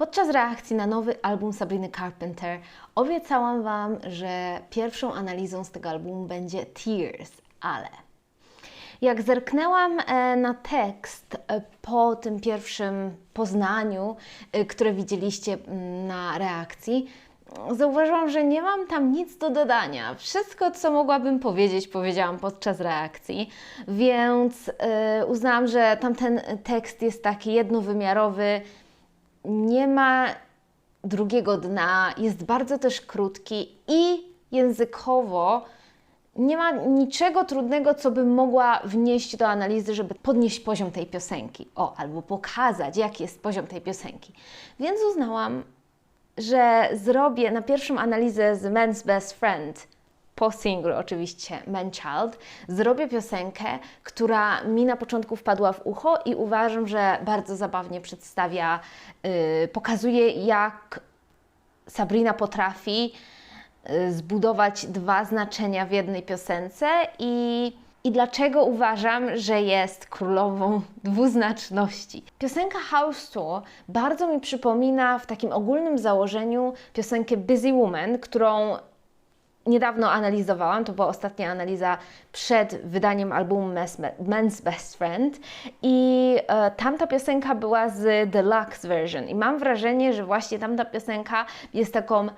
Podczas reakcji na nowy album Sabriny Carpenter obiecałam Wam, że pierwszą analizą z tego albumu będzie Tears, ale jak zerknęłam e, na tekst e, po tym pierwszym poznaniu, e, które widzieliście na reakcji, zauważyłam, że nie mam tam nic do dodania. Wszystko, co mogłabym powiedzieć, powiedziałam podczas reakcji, więc uznałam, że tamten tekst jest taki jednowymiarowy, nie ma drugiego dna, jest bardzo też krótki i językowo nie ma niczego trudnego, co bym mogła wnieść do analizy, żeby podnieść poziom tej piosenki. O, albo pokazać, jaki jest poziom tej piosenki. Więc uznałam, że zrobię na pierwszą analizę z Men's Best Friend, po singlu oczywiście Man Child, zrobię piosenkę, która mi na początku wpadła w ucho i uważam, że bardzo zabawnie przedstawia, yy, pokazuje jak Sabrina potrafi Y, zbudować dwa znaczenia w jednej piosence i, i dlaczego uważam, że jest królową dwuznaczności. Piosenka House Tour bardzo mi przypomina w takim ogólnym założeniu piosenkę Busy Woman, którą niedawno analizowałam, to była ostatnia analiza przed wydaniem albumu Men's Best Friend i e, tamta piosenka była z deluxe version i mam wrażenie, że właśnie tamta piosenka jest taką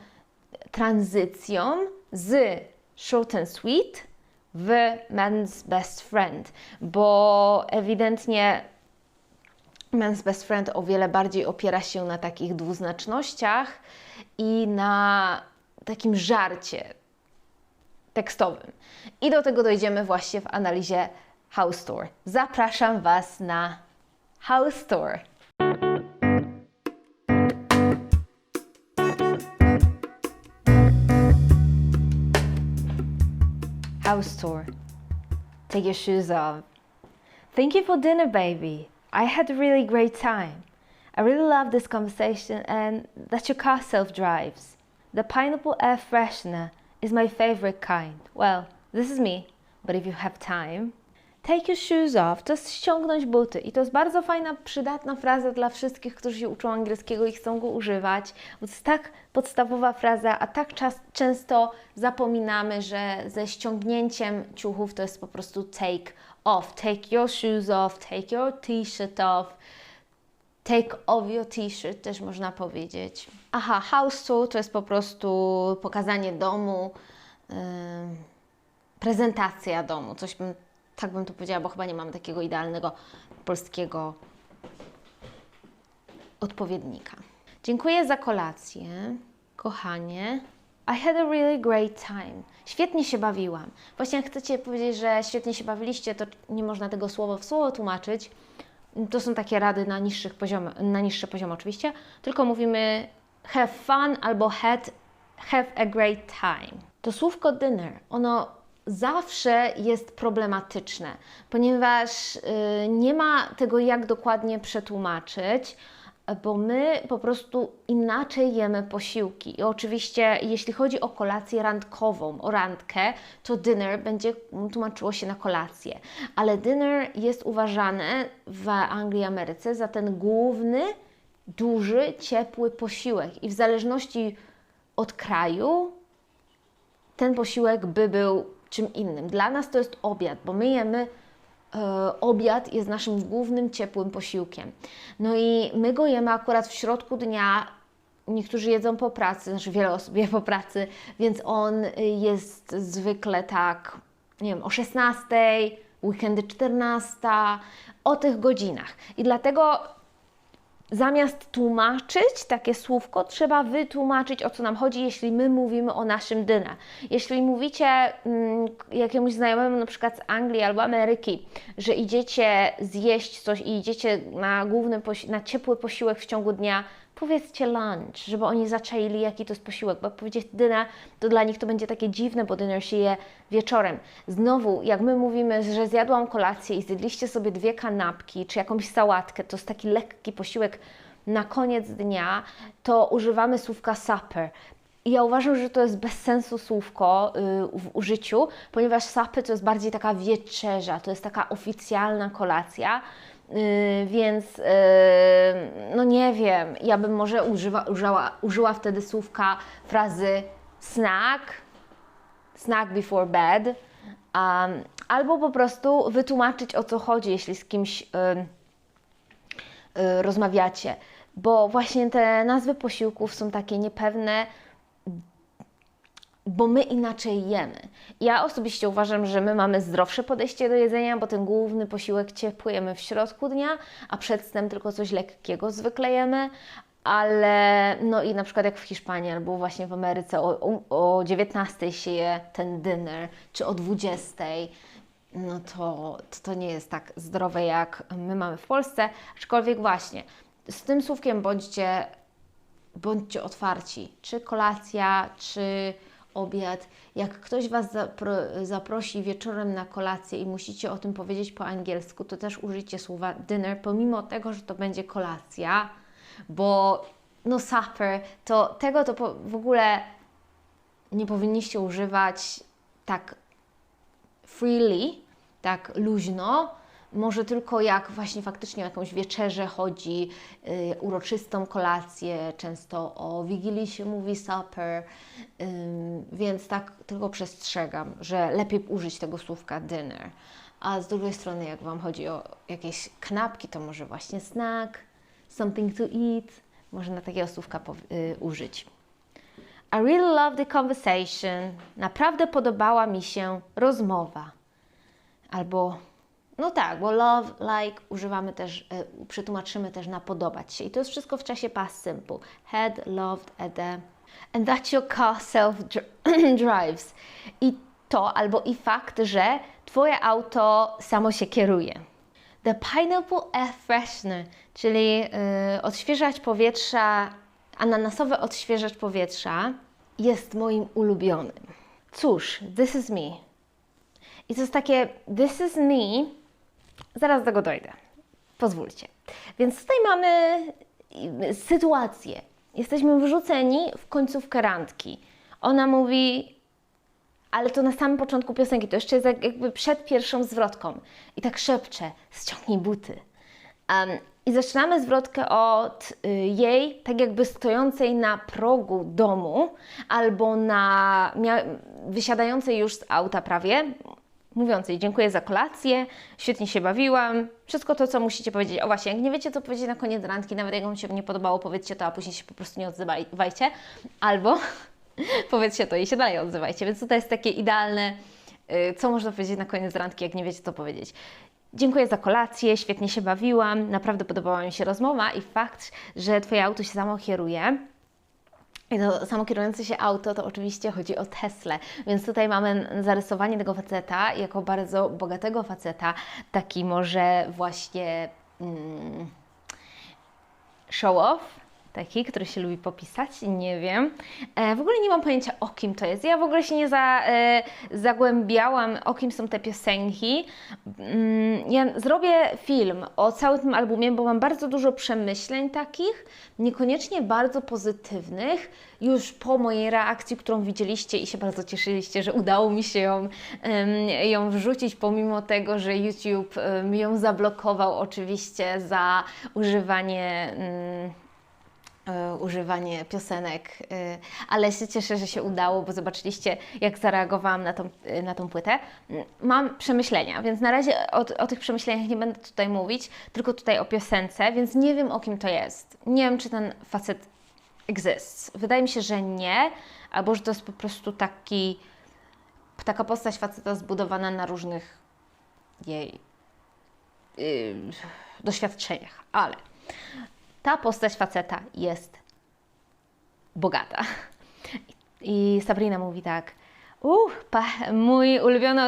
tranzycją z short and sweet w man's best friend, bo ewidentnie Man's Best Friend o wiele bardziej opiera się na takich dwuznacznościach i na takim żarcie tekstowym. I do tego dojdziemy właśnie w analizie House Tour. Zapraszam Was na House Tour. house tour. Take your shoes off. Thank you for dinner, baby. I had a really great time. I really love this conversation and that your car self drives. The pineapple air freshener is my favorite kind. Well, this is me, but if you have time, Take your shoes off, to ściągnąć buty. I to jest bardzo fajna, przydatna fraza dla wszystkich, którzy się uczą angielskiego i chcą go używać. Bo to jest tak podstawowa fraza, a tak czas, często zapominamy, że ze ściągnięciem ciuchów to jest po prostu take off. Take your shoes off, take your t-shirt off. Take off your t-shirt też można powiedzieć. Aha, house tour to jest po prostu pokazanie domu, yy, prezentacja domu, coś bym tak bym to powiedziała, bo chyba nie mam takiego idealnego polskiego odpowiednika. Dziękuję za kolację, kochanie. I had a really great time. Świetnie się bawiłam. Właśnie jak chcecie powiedzieć, że świetnie się bawiliście, to nie można tego słowo w słowo tłumaczyć. To są takie rady na, niższych poziom, na niższe poziomy oczywiście, tylko mówimy have fun albo had, have a great time. To słówko dinner, ono zawsze jest problematyczne, ponieważ y, nie ma tego jak dokładnie przetłumaczyć, bo my po prostu inaczej jemy posiłki. I oczywiście, jeśli chodzi o kolację randkową, o randkę, to dinner będzie tłumaczyło się na kolację. Ale dinner jest uważane w Anglii Ameryce za ten główny, duży, ciepły posiłek. I w zależności od kraju, ten posiłek by był czym innym. Dla nas to jest obiad, bo my jemy e, obiad jest naszym głównym ciepłym posiłkiem. No i my go jemy akurat w środku dnia. Niektórzy jedzą po pracy, znaczy wiele osób je po pracy, więc on jest zwykle tak, nie wiem, o 16, weekendy 14, o tych godzinach. I dlatego zamiast tłumaczyć takie słówko, trzeba wytłumaczyć o co nam chodzi, jeśli my mówimy o naszym dynę. Jeśli mówicie mm, jakiemuś znajomemu na przykład z Anglii albo Ameryki, że idziecie zjeść coś i idziecie na główny, na ciepły posiłek w ciągu dnia, powiedzcie lunch, żeby oni zaczaili, jaki to jest posiłek, bo powiedzieć dinner, to dla nich to będzie takie dziwne, bo dinner się je wieczorem. Znowu, jak my mówimy, że zjadłam kolację i zjedliście sobie dwie kanapki, czy jakąś sałatkę, to jest taki lekki posiłek na koniec dnia, to używamy słówka supper. I ja uważam, że to jest bez sensu słówko yy, w użyciu, ponieważ supper to jest bardziej taka wieczerza, to jest taka oficjalna kolacja Yy, więc yy, no nie wiem, ja bym może używa, użyła, użyła wtedy słówka frazy snack, snack before bed, um, albo po prostu wytłumaczyć o co chodzi, jeśli z kimś yy, rozmawiacie, bo właśnie te nazwy posiłków są takie niepewne, bo my inaczej jemy. Ja osobiście uważam, że my mamy zdrowsze podejście do jedzenia, bo ten główny posiłek ciepły jemy w środku dnia, a przedtem tylko coś lekkiego zwykle jemy, ale no i na przykład jak w Hiszpanii albo właśnie w Ameryce o, o 19 się je ten dinner, czy o 20, no to, to to nie jest tak zdrowe jak my mamy w Polsce, aczkolwiek właśnie z tym słówkiem bądźcie, bądźcie otwarci, czy kolacja, czy obiad. Jak ktoś Was zapro, zaprosi wieczorem na kolację i musicie o tym powiedzieć po angielsku, to też użyjcie słowa dinner, pomimo tego, że to będzie kolacja, bo no supper, to tego to w ogóle nie powinniście używać tak freely, tak luźno, może tylko jak właśnie faktycznie o jakąś wieczerzę chodzi, yy, uroczystą kolację, często o Wigilii się mówi supper, więc tak tylko przestrzegam, że lepiej użyć tego słówka dinner. A z drugiej strony, jak Wam chodzi o jakieś knapki, to może właśnie snack, something to eat, można takiego słówka yy, użyć. I really love the conversation. Naprawdę podobała mi się rozmowa. Albo no tak, bo love, like używamy też, y, przetłumaczymy też na podobać się. I to jest wszystko w czasie past simple. Had, loved, ede. And that your car self drives. I to albo i fakt, że Twoje auto samo się kieruje. The pineapple air freshener, czyli y, odświeżacz powietrza, ananasowy odświeżacz powietrza jest moim ulubionym. Cóż, this is me. I to jest takie this is me Zaraz do tego dojdę. Pozwólcie. Więc tutaj mamy y, sytuację. Jesteśmy wrzuceni w końcówkę randki. Ona mówi, ale to na samym początku piosenki, to jeszcze jest jakby przed pierwszą zwrotką. I tak szepcze, ściągnij buty. Um, I zaczynamy zwrotkę od y, jej, tak jakby stojącej na progu domu, albo na wysiadającej już z auta prawie, mówiącej dziękuję za kolację, świetnie się bawiłam, wszystko to, co musicie powiedzieć. O właśnie, jak nie wiecie, co powiedzieć na koniec randki, nawet jak Wam się nie podobało, powiedzcie to, a później się po prostu nie odzywajcie, albo powiedzcie to i się dalej odzywajcie. Więc tutaj jest takie idealne, y, co można powiedzieć na koniec randki, jak nie wiecie, co powiedzieć. Dziękuję za kolację, świetnie się bawiłam, naprawdę podobała mi się rozmowa i fakt, że Twoje auto się samo kieruje to samokierujące się auto to oczywiście chodzi o Tesla, więc tutaj mamy zarysowanie tego faceta jako bardzo bogatego faceta, taki może właśnie mm, show off, taki, który się lubi popisać, nie wiem. E, w ogóle nie mam pojęcia o kim to jest. Ja w ogóle się nie za, e, zagłębiałam, o kim są te piosenki. Mm, ja zrobię film o całym tym albumie, bo mam bardzo dużo przemyśleń takich, niekoniecznie bardzo pozytywnych, już po mojej reakcji, którą widzieliście i się bardzo cieszyliście, że udało mi się ją, ją wrzucić, pomimo tego, że YouTube ją zablokował oczywiście za używanie mm, używanie piosenek, e, ale się cieszę, że się udało, bo zobaczyliście, jak zareagowałam na tą, e, na tą płytę. Mam przemyślenia, więc na razie o, o tych przemyśleniach nie będę tutaj mówić, tylko tutaj o piosence, więc nie wiem o kim to jest. Nie wiem, czy ten facet exists. Wydaje mi się, że nie, albo że to jest po prostu taki, taka postać faceta zbudowana na różnych jej yy, doświadczeniach, ale ta postać faceta jest bogata. I Sabrina mówi tak, uff, mój ulubiony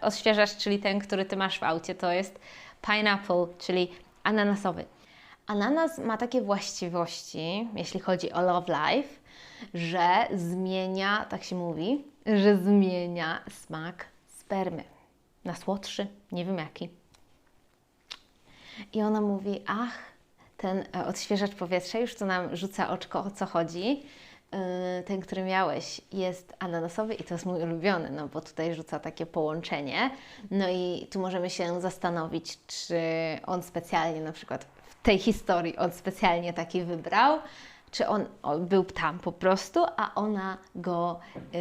odświeżacz, czyli ten, który Ty masz w aucie, to jest pineapple, czyli ananasowy. Ananas ma takie właściwości, jeśli chodzi o love life, że zmienia, tak się mówi, że zmienia smak spermy na słodszy, nie wiem jaki. I ona mówi, ach, ten e, odświeżacz powietrza, już to nam rzuca oczko o co chodzi. y, ten, który miałeś, jest ananasowy i to jest mój ulubiony, no bo tutaj rzuca takie połączenie. No i tu możemy się zastanowić, czy on specjalnie, na przykład w tej historii, on specjalnie taki wybrał, czy on, on był tam po prostu, a ona go, yy,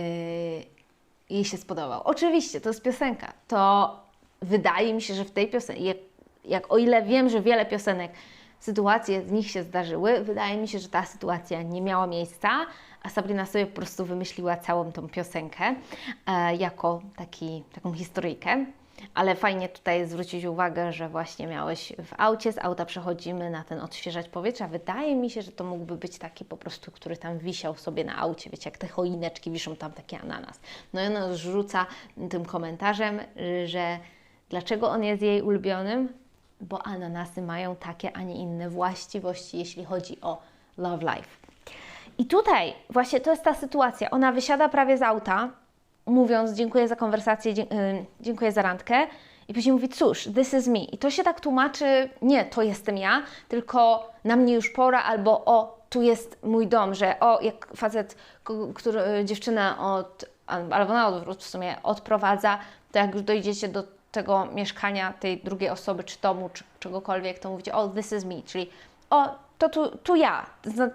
jej się spodobał. Oczywiście, to jest piosenka. To wydaje mi się, że w tej piosence, jak, jak o ile wiem, że wiele piosenek sytuacje z nich się zdarzyły. Wydaje mi się, że ta sytuacja nie miała miejsca, a Sabrina sobie po prostu wymyśliła całą tą piosenkę e, jako taki, taką historyjkę. Ale fajnie tutaj zwrócić uwagę, że właśnie miałeś w aucie, z auta przechodzimy na ten odświeżać powietrza. Wydaje mi się, że to mógłby być taki po prostu, który tam wisiał sobie na aucie, wiecie, jak te choineczki wiszą tam taki ananas. No i ona rzuca tym komentarzem, że dlaczego on jest jej ulubionym, bo ananasy mają takie, a nie inne właściwości, jeśli chodzi o love life. I tutaj właśnie to jest ta sytuacja. Ona wysiada prawie z auta, mówiąc dziękuję za konwersację, y, dziękuję za randkę. I później mówi, cóż, this is me. I to się tak tłumaczy, nie, to jestem ja, tylko na mnie już pora, albo o, tu jest mój dom, że o, jak facet, który, y, dziewczyna od, albo na odwrót w sumie odprowadza, to jak już dojdziecie do tego mieszkania tej drugiej osoby, czy domu, czy czegokolwiek, to mówicie, o, this is me, czyli o, to tu, tu ja,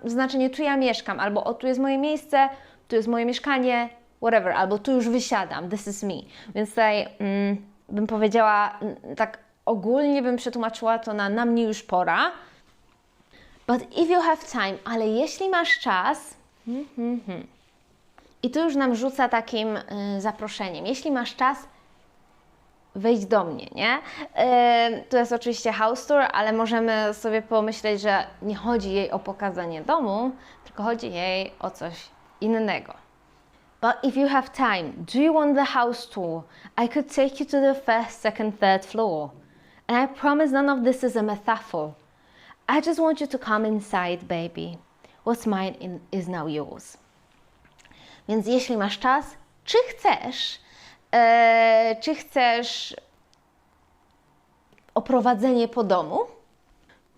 znaczenie tu ja mieszkam, albo o, tu jest moje miejsce, tu jest moje mieszkanie, whatever, albo tu już wysiadam, this is me. Więc tutaj mm, bym powiedziała, mm, tak ogólnie bym przetłumaczyła to na na mnie już pora. But if you have time, ale jeśli masz czas, hmm. i tu już nam rzuca takim y, zaproszeniem, jeśli masz czas, wejdź do mnie, nie? To jest oczywiście house tour, ale możemy sobie pomyśleć, że nie chodzi jej o pokazanie domu, tylko chodzi jej o coś innego. But if you have time, do you want the house tour? I could take you to the first, second, third floor. And I promise none of this is a metaphor. I just want you to come inside, baby. What's mine in, is now yours. Więc jeśli masz czas, czy chcesz, e, czy chcesz oprowadzenie po domu?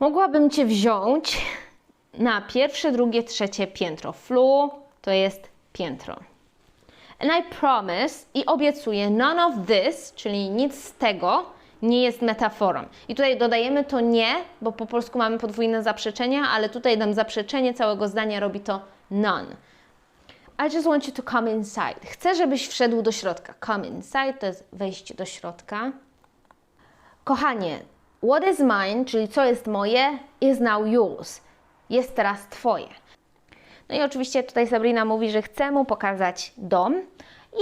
Mogłabym Cię wziąć na pierwsze, drugie, trzecie piętro. Floor to jest piętro. And I promise i obiecuję, none of this, czyli nic z tego, nie jest metaforą. I tutaj dodajemy to nie, bo po polsku mamy podwójne zaprzeczenia, ale tutaj nam zaprzeczenie całego zdania robi to none. I just want you to come inside. Chcę, żebyś wszedł do środka. Come inside to jest wejść do środka. Kochanie, what is mine, czyli co jest moje, is now yours. Jest teraz Twoje. No i oczywiście tutaj Sabrina mówi, że chce mu pokazać dom.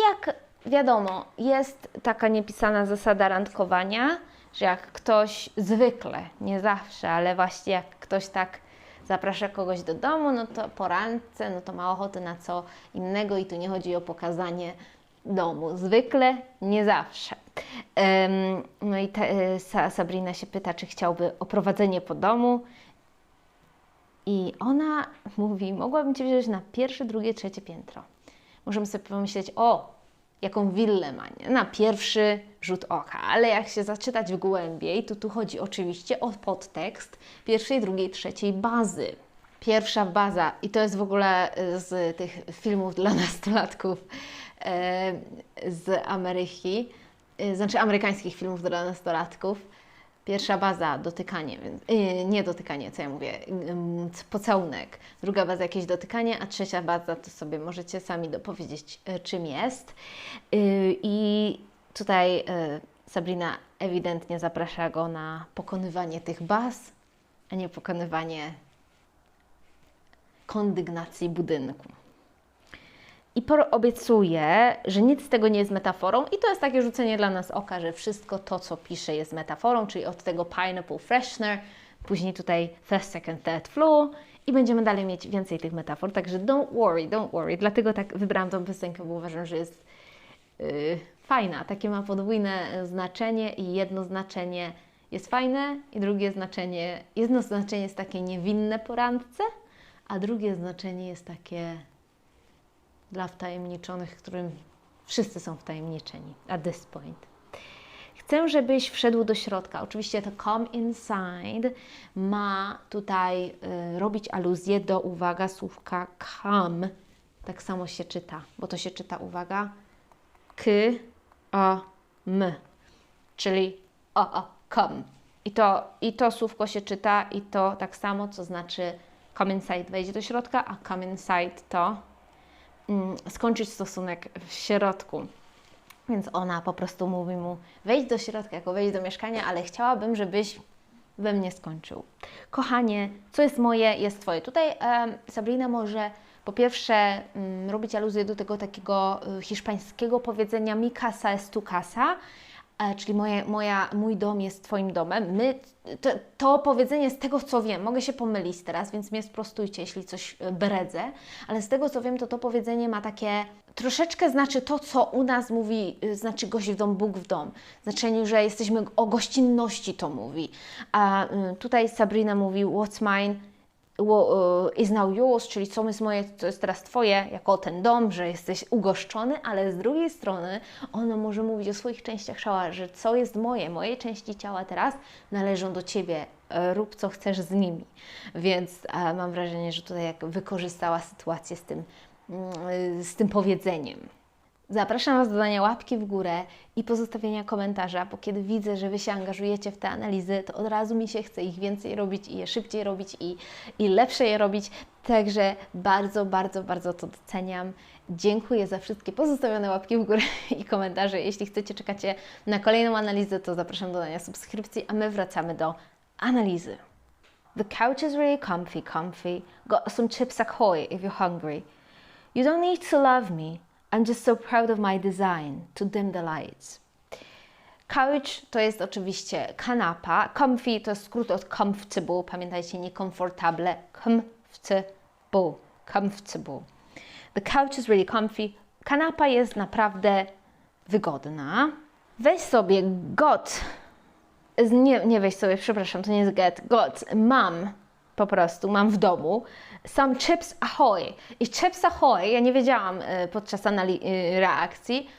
Jak wiadomo, jest taka niepisana zasada randkowania, że jak ktoś zwykle, nie zawsze, ale właśnie jak ktoś tak zaprasza kogoś do domu, no to po randce, no to ma ochotę na co innego i tu nie chodzi o pokazanie domu. Zwykle, nie zawsze. No i e, Sabrina się pyta, czy chciałby oprowadzenie po domu. I ona mówi, mogłabym Cię wziąć na pierwsze, drugie, trzecie piętro. Możemy sobie pomyśleć, o, jaką willę ma, nie? na pierwszy rzut oka, ale jak się zaczytać w głębiej, to tu chodzi oczywiście o podtekst pierwszej, drugiej, trzeciej bazy. Pierwsza baza, i to jest w ogóle e, z tych filmów dla nastolatków e, z Ameryki, e, znaczy amerykańskich filmów dla nastolatków. Pierwsza baza dotykanie, więc, nie dotykanie, co ja mówię, pocałunek. Druga baza jakieś dotykanie, a trzecia baza to sobie możecie sami dopowiedzieć, czym jest. I tutaj Sabrina ewidentnie zaprasza go na pokonywanie tych baz, a nie pokonywanie kondygnacji budynku. I obiecuje, że nic z tego nie jest metaforą, i to jest takie rzucenie dla nas oka, że wszystko to, co pisze, jest metaforą, czyli od tego pineapple freshener, później tutaj first, second, third floor, i będziemy dalej mieć więcej tych metafor. Także don't worry, don't worry. Dlatego tak wybrałam tą piosenkę, bo uważam, że jest yy, fajna. Takie ma podwójne znaczenie i jedno znaczenie jest fajne, i drugie znaczenie, jedno znaczenie jest takie niewinne po randce, a drugie znaczenie jest takie dla wtajemniczonych, którym wszyscy są wtajemniczeni at this point. Chcę, żebyś wszedł do środka. Oczywiście to come inside ma tutaj y, robić aluzję do, uwaga, słówka come tak samo się czyta, bo to się czyta, uwaga, k, a, m, czyli o, o, come. I to, I to słówko się czyta i to tak samo, co znaczy come inside wejdzie do środka, a come inside to skończyć stosunek w środku. Więc ona po prostu mówi mu: wejdź do środka, jako wejdź do mieszkania, ale chciałabym, żebyś we mnie skończył. Kochanie, co jest moje, jest Twoje. Tutaj Sabrina może po pierwsze um, robić aluzję do tego takiego y, hiszpańskiego powiedzenia mi casa es tu casa, czyli moje, moja, mój dom jest Twoim domem. My, to, to, powiedzenie z tego, co wiem, mogę się pomylić teraz, więc mnie sprostujcie, jeśli coś e, bredzę, ale z tego, co wiem, to to powiedzenie ma takie, troszeczkę znaczy to, co u nas mówi, e, znaczy gość w dom, Bóg w dom. Znaczeniu, że jesteśmy o gościnności to mówi. A tutaj Sabrina mówi, what's mine is now yours, czyli co jest moje, co jest teraz Twoje, jako ten dom, że jesteś ugoszczony, ale z drugiej strony ono może mówić o swoich częściach ciała, że co jest moje, moje części ciała teraz należą do Ciebie, e, rób co chcesz z nimi. Więc e, mam wrażenie, że tutaj jak wykorzystała sytuację z tym, mm, z tym powiedzeniem. Zapraszam Was do dania łapki w górę i pozostawienia komentarza, bo kiedy widzę, że Wy się angażujecie w te analizy, to od razu mi się chce ich więcej robić i je szybciej robić i, i lepsze je robić. Także bardzo, bardzo, bardzo to doceniam. Dziękuję za wszystkie pozostawione łapki w górę i komentarze. Jeśli chcecie, czekacie na kolejną analizę, to zapraszam do dania subskrypcji, a my wracamy do analizy. The couch is really comfy, comfy. Got some chips ahoy if you're hungry. You don't need to love me. I'm just so proud of my design to dim the lights. Couch to jest oczywiście kanapa. Comfy to skrót od comfortable. Pamiętajcie, nie comfortable. Comfortable. Comfortable. The couch is really comfy. Kanapa jest naprawdę wygodna. Weź sobie got. Nie, nie weź sobie, przepraszam, to nie jest get. Got. Mam po prostu, mam w domu some chips ahoy. I chips ahoy, ja nie wiedziałam e, podczas e, reakcji,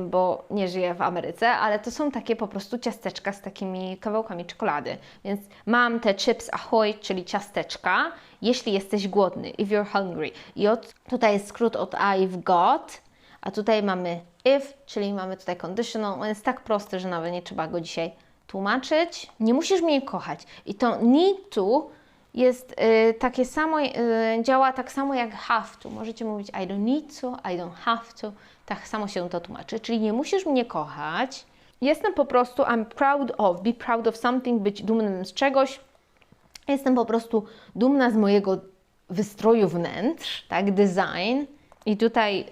bo nie żyję w Ameryce, ale to są takie po prostu ciasteczka z takimi kawałkami czekolady. Więc mam te chips ahoy, czyli ciasteczka, jeśli jesteś głodny, if you're hungry. I od, tutaj jest skrót od I've got, a tutaj mamy if, czyli mamy tutaj conditional. On jest tak prosty, że nawet nie trzeba go dzisiaj tłumaczyć. Nie musisz mnie kochać. I to need to jest y, takie samo, y, działa tak samo jak have to. Możecie mówić I don't need to, I don't have to. Tak samo się to tłumaczy. Czyli nie musisz mnie kochać. Jestem po prostu I'm proud of, be proud of something, być dumnym z czegoś. Jestem po prostu dumna z mojego wystroju wnętrz, tak, design. I tutaj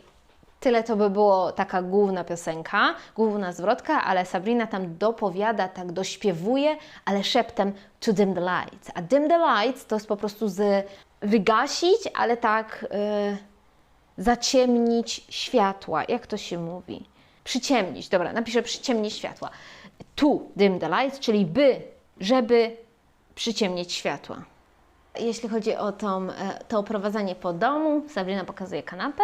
Tyle to by było taka główna piosenka, główna zwrotka, ale Sabrina tam dopowiada, tak dośpiewuje, ale szeptem to dim the lights. A dim the lights to jest po prostu z wygasić, ale tak yy, zaciemnić światła. Jak to się mówi? Przyciemnić. Dobra, napiszę przyciemnić światła. To dim the lights, czyli by, żeby przyciemnić światła. Jeśli chodzi o tą, e, to oprowadzanie po domu, Sabrina pokazuje kanapę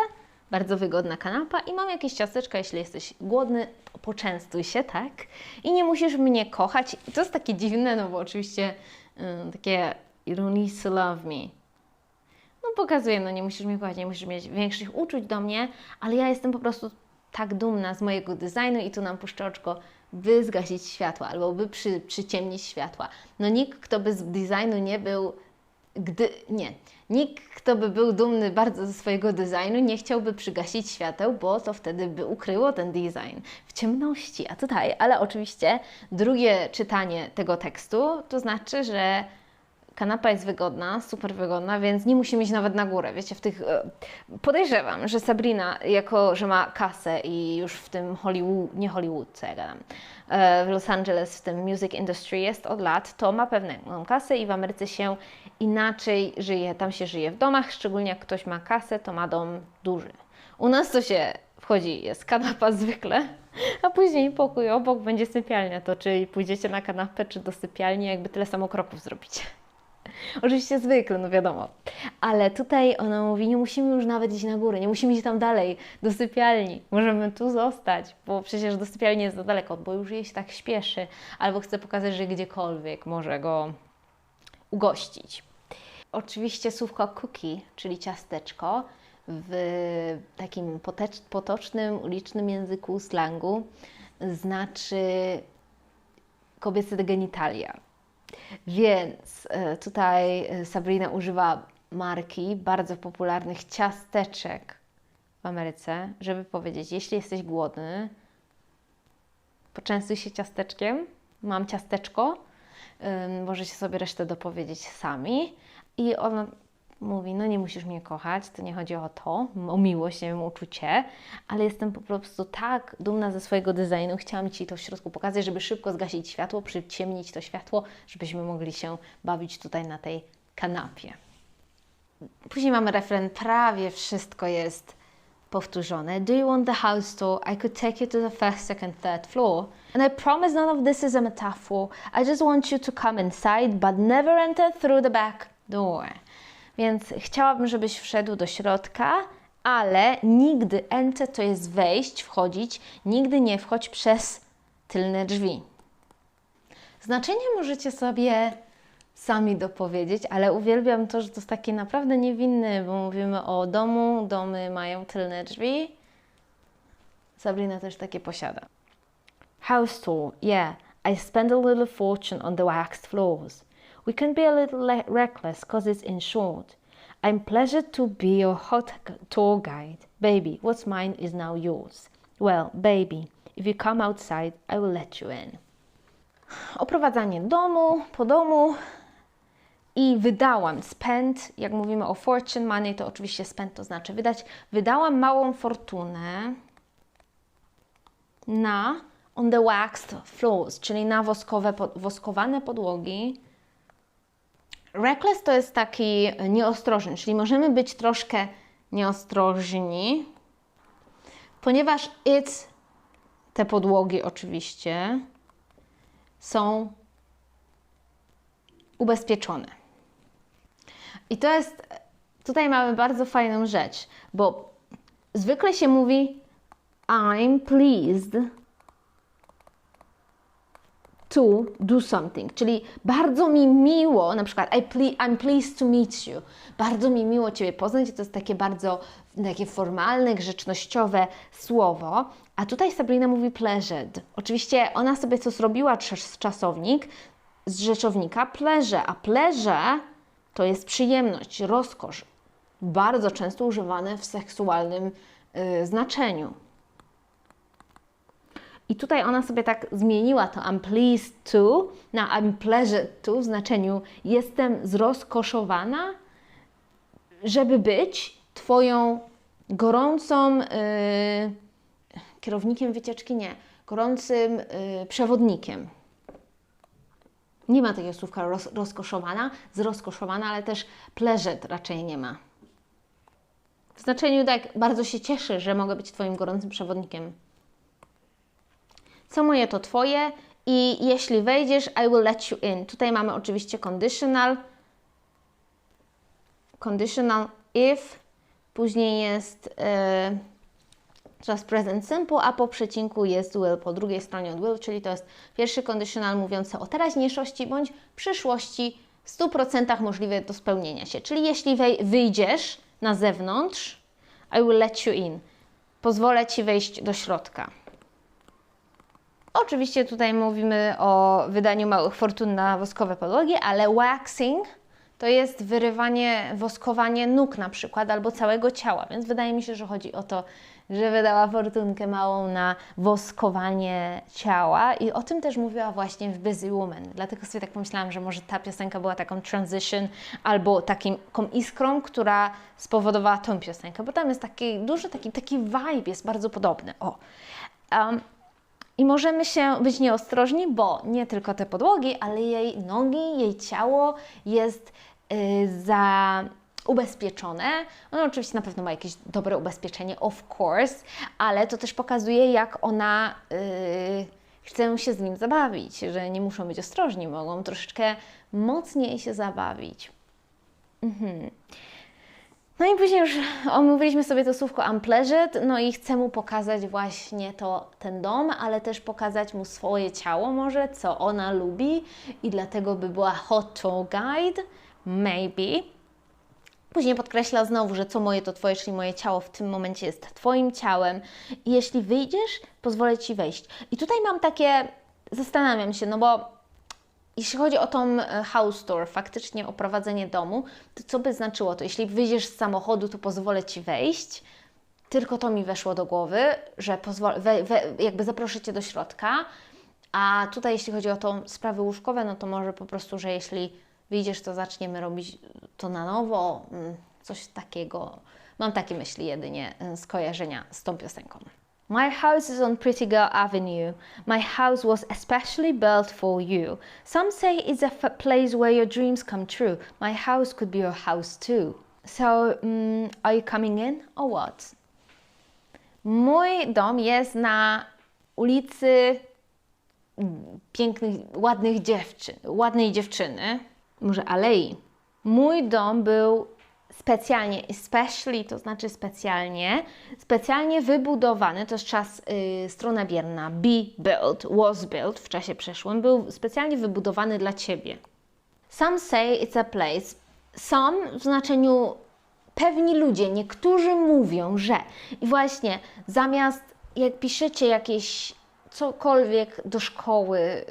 bardzo wygodna kanapa i mam jakieś ciasteczka, jeśli jesteś głodny, poczęstuj się, tak? I nie musisz mnie kochać. To jest takie dziwne, no bo oczywiście yy, takie you don't love me. No pokazuję, no nie musisz mnie kochać, nie musisz mieć większych uczuć do mnie, ale ja jestem po prostu tak dumna z mojego designu i tu nam puszczę oczko, by zgasić światła albo by przy, przyciemnić światła. No nikt, kto by z designu nie był gdy nie, nikt, kto by był dumny bardzo ze swojego designu, nie chciałby przygasić świateł, bo to wtedy by ukryło ten design w ciemności. A tutaj, ale oczywiście drugie czytanie tego tekstu to znaczy, że Kanapa jest wygodna, super wygodna, więc nie musimy iść nawet na górę. Wiecie, w tych. E, podejrzewam, że Sabrina, jako że ma kasę i już w tym Hollywood, nie Hollywood, co ja gadam, e, w Los Angeles, w tym music industry jest od lat, to ma pewną kasę i w Ameryce się inaczej żyje. Tam się żyje w domach, szczególnie jak ktoś ma kasę, to ma dom duży. U nas to się wchodzi, jest kanapa zwykle, a później pokój obok będzie sypialnia. To czy pójdziecie na kanapę, czy do sypialni, jakby tyle samo kroków zrobicie. Oczywiście zwykle, no wiadomo. Ale tutaj ona mówi, nie musimy już nawet iść na górę, nie musimy iść tam dalej, do sypialni. Możemy tu zostać, bo przecież do sypialni jest za daleko, bo już jej się tak śpieszy, albo chce pokazać, że gdziekolwiek może go ugościć. Oczywiście słówko cookie, czyli ciasteczko, w takim potocznym, ulicznym języku, slangu znaczy kobiece genitalia. Więc e, tutaj Sabrina używa marki bardzo popularnych ciasteczek w Ameryce, żeby powiedzieć, jeśli jesteś głodny, poczęstuj się ciasteczkiem, mam ciasteczko, możecie sobie resztę dopowiedzieć sami. I ona mówi, no nie musisz mnie kochać, to nie chodzi o to, o miłość, nie wiem, uczucie, ale jestem po prostu tak dumna ze swojego designu, chciałam Ci to w środku pokazać, żeby szybko zgasić światło, przyciemnić to światło, żebyśmy mogli się bawić tutaj na tej kanapie. Później mamy refren, prawie wszystko jest powtórzone. Do you want the house tour? I could take you to the first, second, third floor. And I promise none of this is a metaphor. I just want you to come inside, but never enter through the back door. Więc chciałabym, żebyś wszedł do środka, ale nigdy enter to jest wejść, wchodzić, nigdy nie wchodź przez tylne drzwi. Znaczenie możecie sobie sami dopowiedzieć, ale uwielbiam to, że to jest takie naprawdę niewinne, bo mówimy o domu, domy mają tylne drzwi. Sabrina też takie posiada. House tour, yeah. I spend a little fortune on the waxed floors. We can be a little reckless because it's in short. I'm pleasured to be your hot tour guide. Baby, what's mine is now yours. Well, baby, if you come outside, I will let you in. Oprowadzanie domu, po domu, i wydałam, spend, jak mówimy o fortune money, to oczywiście spend to znaczy wydać, wydałam małą fortunę na on the waxed floors, czyli na woskowe, woskowane podłogi. Reckless to jest taki nieostrożny, czyli możemy być troszkę nieostrożni, ponieważ it's, te podłogi oczywiście, są ubezpieczone. I to jest, tutaj mamy bardzo fajną rzecz, bo zwykle się mówi I'm pleased to do something, czyli bardzo mi miło, na przykład I ple I'm pleased to meet you, bardzo mi miło Ciebie poznać, to jest takie bardzo takie formalne, grzecznościowe słowo, a tutaj Sabrina mówi pleasured. Oczywiście ona sobie co zrobiła czasownik z rzeczownika pleasure, a pleasure to jest przyjemność, rozkosz, bardzo często używane w seksualnym y, znaczeniu. I tutaj ona sobie tak zmieniła to I'm pleased to na I'm pleasured to w znaczeniu jestem zrozkoszowana, żeby być Twoją gorącą yy, kierownikiem wycieczki, nie, gorącym yy, przewodnikiem. Nie ma takiego słówka roz, rozkoszowana, zrozkoszowana, ale też pleasure raczej nie ma. W znaczeniu tak, bardzo się cieszę, że mogę być Twoim gorącym przewodnikiem. Co moje to Twoje i jeśli wejdziesz, I will let you in. Tutaj mamy oczywiście conditional, conditional if, później jest... Yy, Teraz present simple, a po przecinku jest will po drugiej stronie od will, czyli to jest pierwszy conditional mówiący o teraźniejszości bądź przyszłości w 100% możliwe do spełnienia się. Czyli jeśli wyjdziesz na zewnątrz, I will let you in. Pozwolę Ci wejść do środka. Oczywiście tutaj mówimy o wydaniu małych fortun na woskowe podłogi, ale waxing to jest wyrywanie, woskowanie nóg na przykład albo całego ciała, więc wydaje mi się, że chodzi o to, że wydała fortunkę małą na woskowanie ciała i o tym też mówiła właśnie w Busy Woman. Dlatego sobie tak pomyślałam, że może ta piosenka była taką transition albo takim, taką iskrą, która spowodowała tą piosenkę, bo tam jest taki duży taki, taki vibe, jest bardzo podobny. O. Um, i możemy się być nieostrożni, bo nie tylko te podłogi, ale jej nogi, jej ciało jest y, za ubezpieczone. Ona oczywiście na pewno ma jakieś dobre ubezpieczenie, of course, ale to też pokazuje, jak ona yy, chce się z nim zabawić, że nie muszą być ostrożni, mogą troszeczkę mocniej się zabawić. Mhm. No i później już omówiliśmy sobie to słówko unpleasured, no i chcę mu pokazać właśnie to, ten dom, ale też pokazać mu swoje ciało może, co ona lubi i dlatego by była hot tour guide, maybe. Później podkreśla znowu, że co moje to Twoje, czyli moje ciało w tym momencie jest Twoim ciałem. I jeśli wyjdziesz, pozwolę Ci wejść. I tutaj mam takie, zastanawiam się, no bo jeśli chodzi o tą e, house tour, faktycznie o prowadzenie domu, to co by znaczyło to? Jeśli wyjdziesz z samochodu, to pozwolę Ci wejść. Tylko to mi weszło do głowy, że pozwolę, we, we, jakby zaproszę Cię do środka. A tutaj, jeśli chodzi o to sprawy łóżkowe, no to może po prostu, że jeśli wyjdziesz, to zaczniemy robić to na nowo, mm, coś takiego. Mam takie myśli jedynie y, skojarzenia z tą piosenką. My house is on Pretty Girl Avenue. My house was especially built for you. Some say it's a place where your dreams come true. My house could be your house too. So, mm, are you coming in or what? Mój dom jest na ulicy pięknych, ładnych dziewczyn, ładnej dziewczyny, może alei. Mój dom był specjalnie, especially, to znaczy specjalnie, specjalnie wybudowany, to jest czas, y, strona bierna, be built, was built w czasie przeszłym, był specjalnie wybudowany dla Ciebie. Some say it's a place. Some w znaczeniu pewni ludzie, niektórzy mówią, że i właśnie zamiast jak piszecie jakieś cokolwiek do szkoły,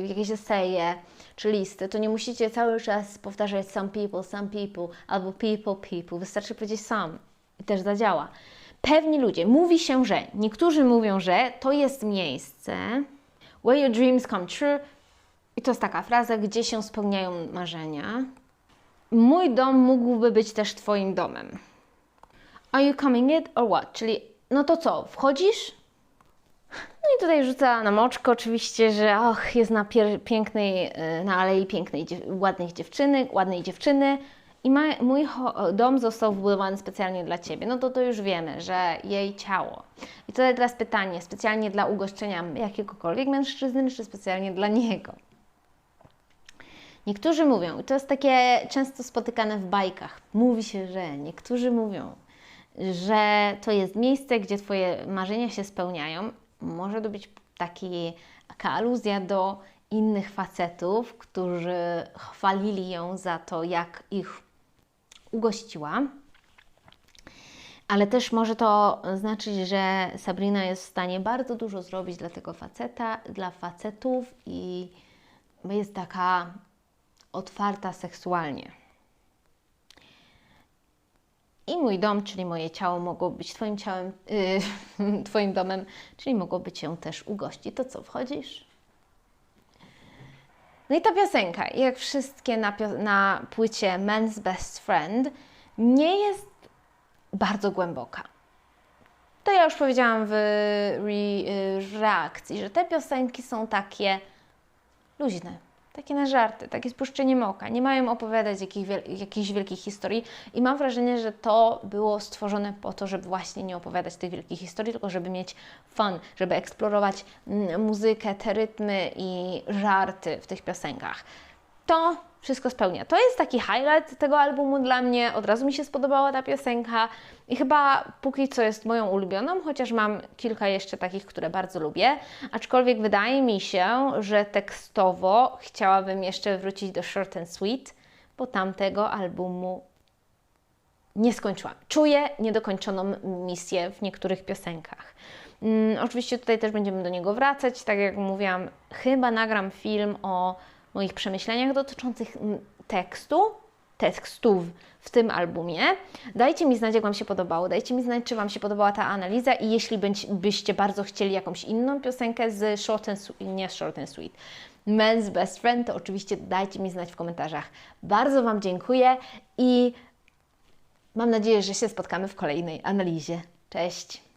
yy, jakieś eseje czy listy, to nie musicie cały czas powtarzać some people, some people albo people, people. Wystarczy powiedzieć some i też zadziała. Pewni ludzie, mówi się, że, niektórzy mówią, że to jest miejsce, where your dreams come true, i to jest taka fraza, gdzie się spełniają marzenia. Mój dom mógłby być też Twoim domem. Are you coming in or what? Czyli, no to co, wchodzisz? No i tutaj rzuca na moczko oczywiście, że och, jest na pięknej, y, na alei pięknej, ładnych dziewczyny, ładnej dziewczyny i ma, mój dom został wybudowany specjalnie dla Ciebie. No to to już wiemy, że jej ciało. I tutaj teraz pytanie, specjalnie dla ugoszczenia jakiegokolwiek mężczyzny, czy specjalnie dla niego? Niektórzy mówią, i to jest takie często spotykane w bajkach, mówi się, że niektórzy mówią, że to jest miejsce, gdzie Twoje marzenia się spełniają. Może to być taki, taka aluzja do innych facetów, którzy chwalili ją za to, jak ich ugościła. Ale też może to znaczyć, że Sabrina jest w stanie bardzo dużo zrobić dla tego faceta, dla facetów i jest taka otwarta seksualnie. I mój dom, czyli moje ciało, mogło być Twoim ciałem, yy, Twoim domem, czyli mogło być się też ugościć. To co, wchodzisz? No i ta piosenka, jak wszystkie na, na płycie Man's Best Friend, nie jest bardzo głęboka. To ja już powiedziałam w re, y, reakcji, że te piosenki są takie luźne, takie na żarty, takie spuszczeniem oka. Nie mają opowiadać jakich, jakichś wielkich historii i mam wrażenie, że to było stworzone po to, żeby właśnie nie opowiadać tych wielkich historii, tylko żeby mieć fun, żeby eksplorować mm, muzykę, te rytmy i żarty w tych piosenkach. To wszystko spełnia. To jest taki highlight tego albumu dla mnie. Od razu mi się spodobała ta piosenka i chyba póki co jest moją ulubioną, chociaż mam kilka jeszcze takich, które bardzo lubię. Aczkolwiek wydaje mi się, że tekstowo chciałabym jeszcze wrócić do Short and Sweet, bo tamtego albumu nie skończyłam. Czuję niedokończoną misję w niektórych piosenkach. Mm, oczywiście tutaj też będziemy do niego wracać. Tak jak mówiłam, chyba nagram film o moich przemyśleniach dotyczących tekstu, tekstów w tym albumie. Dajcie mi znać, jak Wam się podobało. Dajcie mi znać, czy Wam się podobała ta analiza i jeśli byście bardzo chcieli jakąś inną piosenkę z Short and Sweet, nie Short and Sweet, Men's Best Friend, to oczywiście dajcie mi znać w komentarzach. Bardzo Wam dziękuję i Mam nadzieję, że się spotkamy w kolejnej analizie. Cześć!